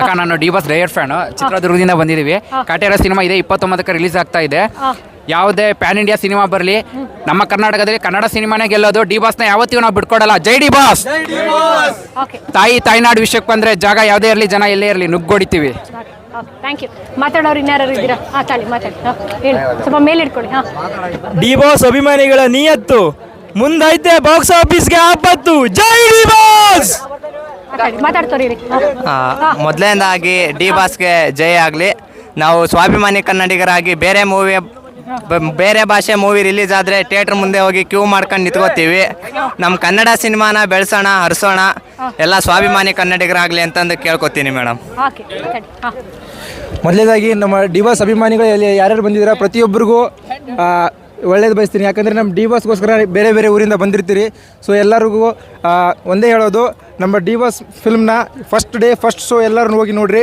ಅಕ್ಕ ನಾನು D boss Dyer fan ಚಿತ್ರದುರ್ಗದಿಂದ ಬಂದಿದ್ದೀವಿ. ಕಾಟೇರ ಸಿನಿಮಾ ಇದೆ ಇಪ್ಪತ್ತೊಂಬತ್ತಕ್ಕೆ ರಿಲೀಸ್ ಆಗ್ತಾ ಇದೆ. ಯಾವುದೇ ಪ್ಯಾನ್ ಇಂಡಿಯಾ ಸಿನಿಮಾ ಬರಲಿ ನಮ್ಮ ಕರ್ನಾಟಕದಲ್ಲಿ ಕನ್ನಡ ಸಿನಿಮಾನೇ ಗೆಲ್ಲೋದು ಡಿ ಬಾಸ್ನ ಯಾವತ್ತಿಗೂ ನಾವು ಬಿಟ್ಕೊಡಲ್ಲ. ಜೈ ಡಿ ಬಾಸ್ ಓಕೆ ತಾಯಿ ತಾಯಿನಾಡು ವಿಷಯಕ್ಕೆ ಬಂದರೆ ಜಾಗ ಯಾವುದೇ ಇರಲಿ ಜನ ಎಲ್ಲೇ ಇರಲಿ ನುಗ್ಗೊಡಿತೀವಿ. ಥ್ಯಾಂಕ್ ಯು ಮಾತಾಡೋರು ಇನ್ಯಾರು ಇದ್ದೀರಾ? ಹಾಂ ತಾಳಿ ಮಾತಾಡಿ. ಹೇಳಿ. ಸ್ವಲ್ಪ ಮೇಲೆ ಇಟ್ಕೊಳ್ಳಿ. ಹಾಂ. ಡಿ ಬಾಸ್ ಅಭಿಮಾನಿಗಳ ನಿಯತ್ತು. ಮುಂದೈತೆ ಬಾಕ್ಸ್ ಆಫೀಸ್ಗೆ ಆಪತ್ತು. ಜೈ ಡಿ ಬಾಸ್ ಮಾತಾಡ್ತಾರೆ ಮೊದಲನೇದಾಗಿ ಡಿ ಬಾಸ್ಗೆ ಜಯ ಆಗಲಿ. ನಾವು ಸ್ವಾಭಿಮಾನಿ ಕನ್ನಡಿಗರಾಗಿ ಬೇರೆ ಮೂವಿ ಬೇರೆ ಭಾಷೆ ಮೂವಿ ರಿಲೀಸ್ ಆದರೆ ಥಿಯೇಟ್ರ್ ಮುಂದೆ ಹೋಗಿ ಕ್ಯೂ ಮಾಡ್ಕೊಂಡು ನಿಂತ್ಕೋತೀವಿ. ನಮ್ಮ ಕನ್ನಡ ಸಿನಿಮಾನ ಬೆಳೆಸೋಣ ಹರಿಸೋಣ ಎಲ್ಲ ಸ್ವಾಭಿಮಾನಿ ಕನ್ನಡಿಗರಾಗಲಿ ಅಂತಂದು ಕೇಳ್ಕೊತೀನಿ ಮೇಡಮ್. ಓಕೆ ನಮ್ಮ ಡಿ ಡಿವಾಸ್ ಅಭಿಮಾನಿಗಳು ಯಾರ್ಯಾರು ಬಂದಿದ್ದೀರಾ? ಪ್ರತಿಯೊಬ್ಬರಿಗೂ ಒಳ್ಳೇದು ಬಯಸ್ತೀನಿ. ಯಾಕಂದರೆ ನಮ್ಮ ಡಿ ಬಾಸ್ಗೋಸ್ಕರ ಬೇರೆ ಬೇರೆ ಊರಿಂದ ಬಂದಿರ್ತೀರಿ. ಸೊ ಎಲ್ಲರಿಗೂ ಒಂದೇ ಹೇಳೋದು ನಮ್ಮ ಡಿ ಬಾಸ್ ಫಿಲ್ಮ್ನ ಫಸ್ಟ್ ಡೇ ಫಸ್ಟ್ ಶೋ ಎಲ್ಲರೂ ಹೋಗಿ ನೋಡ್ರಿ.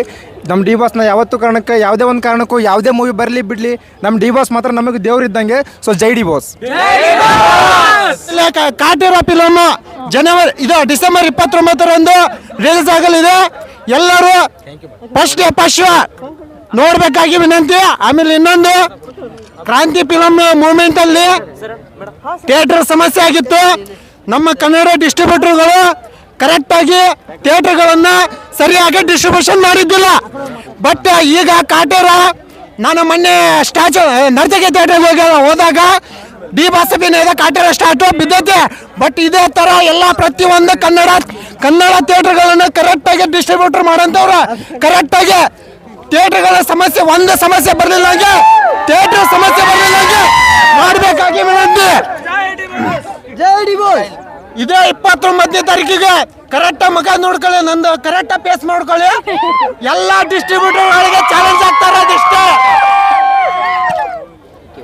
ನಮ್ಮ ಡಿ ಬಾಸ್ನ ಯಾವತ್ತೂ ಕಾರಣಕ್ಕೆ, ಯಾವುದೇ ಒಂದು ಕಾರಣಕ್ಕೂ, ಯಾವುದೇ ಮೂವಿ ಬರಲಿ ಬಿಡಲಿ, ನಮ್ಮ ಡಿ ಬಾಸ್ ಮಾತ್ರ ನಮಗೆ ದೇವರಿದ್ದಂಗೆ ಸೊ ಜೈ ಡಿ ಬಾಸ್ ಕಾಟೇರ ಫಿಲಮ್ ಜನವರಿ ಇದು ಡಿಸೆಂಬರ್ ಇಪ್ಪತ್ತೊಂಬತ್ತರಂದು ರಿಲೀಸ್ ಆಗಲಿದೆ. ಎಲ್ಲರೂ ಫಸ್ಟ್ ಡೇ, ಫಸ್ಟ್ ನೋಡ್ಬೇಕಾಗಿ ವಿನಂತಿ. ಆಮೇಲೆ ಇನ್ನೊಂದು ಕ್ರಾಂತಿ ಫಿಲಮ್ ಮೂವ್ಮೆಂಟ್ ಅಲ್ಲಿ ಥಿಯೇಟರ್ ಸಮಸ್ಯೆ ಆಗಿತ್ತು. ನಮ್ಮ ಕನ್ನಡ ಡಿಸ್ಟ್ರಿಬ್ಯೂಟರ್ಗಳು ಕರೆಕ್ಟಾಗಿ ಥಿಯೇಟರ್ಗಳನ್ನು ಸರಿಯಾಗಿ ಡಿಸ್ಟ್ರಿಬ್ಯೂಷನ್ ಮಾಡಿದ್ದಿಲ್ಲ. ಬಟ್ ಈಗ ಕಾಟೇರ ನಾನು ಮೊನ್ನೆ ಸ್ಟ್ಯಾಚು ನರ್ತಕಿ ಥಿಯೇಟರ್ ಹೋಗಿ ಹೋದಾಗ ಡಿ ಬಾಸಪಿನ ಕಾಟೇರ ಸ್ಟಾರ್ಟ್ ಬಿದ್ದೈತೆ. ಬಟ್ ಇದೇ ತರ ಎಲ್ಲ ಪ್ರತಿಯೊಂದು ಕನ್ನಡ ಕನ್ನಡ ಥಿಯೇಟರ್ಗಳನ್ನು ಕರೆಕ್ಟಾಗಿ ಡಿಸ್ಟ್ರಿಬ್ಯೂಟರ್ ಮಾಡೋಂಥವ್ರು ಕರೆಕ್ಟಾಗಿ ಥಿಯೇಟರ್ಗಳ ಸಮಸ್ಯೆ, ಒಂದು ಸಮಸ್ಯೆ ಬರಲಿಲ್ಲ ಹಾಗೆ ಥಿಯೇಟರ್ ಸಮಸ್ಯೆ ಬರಲಿಲ್ಲ ಹಂಗೆ ಮಾಡಬೇಕಾಗಿ ವಿನಂತಿ ಇದೇ ಇಪ್ಪತ್ತೊಂಬತ್ತನೇ ತಾರೀಕಿಗೆ ಕರೆಕ್ಟ್ ಮುಖ ನೋಡ್ಕೊಳ್ಳಿ, ನಂದು ಕರೆಕ್ಟ್ ಪೇಸ್ ಮಾಡ್ಕೊಳ್ಳಿ. ಎಲ್ಲ ಡಿಸ್ಟ್ರಿಬ್ಯೂಟರ್ಗಳಿಗೆ ಚಾಲೆಂಜ್ ಆಗ್ತಾರೆ ಅದಿಷ್ಟೇ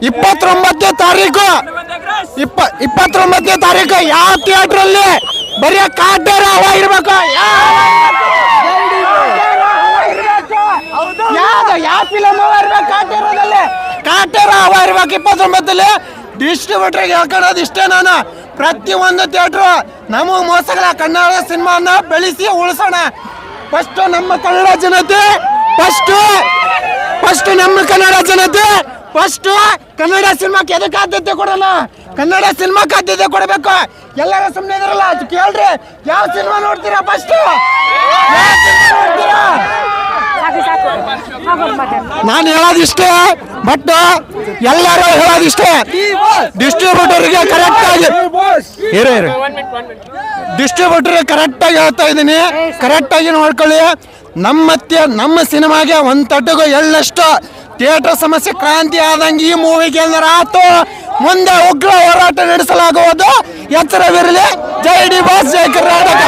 ಇಪ್ಪತ್ತೊಂಬತ್ತನೇ ತಾರೀಕು, ಇಪ್ಪ, ಇಪ್ಪತ್ತೊಂಬತ್ತನೇ ತಾರೀಕು, ಯಾವ ಥಿಯೇಟರ್ ಅಲ್ಲಿ? ಬರೀ ಕಾಟೇರ ಹವಾ ಇರ್ಬೇಕು. ಯಾವ ಫಿಲಮ್ ಹವಾ ಇರ್ಬೇಕು? ಕಾಟೇರ ಹವಾ ಇರ್ಬೇಕು ಇಪ್ಪತ್ತೊಂಬತ್ತಲ್ಲಿ. ಡಿಸ್ಟ್ರಿಬ್ಯೂಟರ್ಗೆ ಹೇಳ್ಕೊಳ್ಳೋದು ಇಷ್ಟೇ ನಾನು. ಪ್ರತಿಯೊಂದು ಥಿಯೇಟ್ರು ನಮಗೆ ಮೋಸಗಳ ಕನ್ನಡ ಸಿನಿಮಾನ ಬೆಳೆಸಿ ಉಳಿಸೋಣ. ಫಸ್ಟ್ ನಮ್ಮ ಕನ್ನಡ ಜನತೆ, ಫಸ್ಟ್ ಫಸ್ಟ್ ನಮ್ಮ ಕನ್ನಡ ಜನತೆ, ಫಸ್ಟ್ ಕನ್ನಡ ಸಿನಿಮಾಕ್ಕೆ ಎದಕ್ಕೆ ಆದ್ಯತೆ ಕೊಡೋಣ? ಕನ್ನಡ ಸಿನಿಮಾಕ್ಕೆ ಆದ್ಯತೆ ಕೊಡಬೇಕು. ಎಲ್ಲರೂ ಸುಮ್ಮನೆ ಇದ್ರಲ್ಲ, ಅದು ಕೇಳ್ರಿ. ಯಾವ ಸಿನಿಮಾ ನೋಡ್ತೀರಾ ಫಸ್ಟ್? ನೋಡ್ತೀರಾ? ನಾನು ಹೇಳೋದಿಷ್ಟೇ ಬಟ್ ಎಲ್ಲರೂ ಹೇಳೋದಿಷ್ಟೇ. ಡಿಸ್ಟ್ರಿಬ್ಯೂಟರ್ಗೆ ಕರೆಕ್ಟ್ ಆಗಿ ಇರು ಡಿಸ್ಟ್ರಿಬ್ಯೂಟರ್ ಕರೆಕ್ಟ್ ಆಗಿ ಹೇಳ್ತಾ ಇದ್ದೀನಿ. ಕರೆಕ್ಟ್ ಆಗಿ ನೋಡ್ಕೊಳ್ಳಿ. ನಮ್ಮ ತೆ- ನಮ್ಮ ಸಿನಿಮಾಗೆ ಒಂದು ತಟ್ಟೆಗೂ ಎಳ್ಳಷ್ಟು ಥಿಯೇಟರ್ ಸಮಸ್ಯೆ ಕ್ರಾಂತಿ ಆದಂಗೆ ಈ ಮೂವಿಗೆ ಏನಾರ ಆತು ಮುಂದೆ ಉಗ್ರ ಹೋರಾಟ ನಡೆಸಲಾಗುವುದು. ಎಚ್ಚರವಿರಲಿ. ಜೈ ಡಿ ಬಾಸ್ ಜೈ ಕರ್ನಾಟಕ.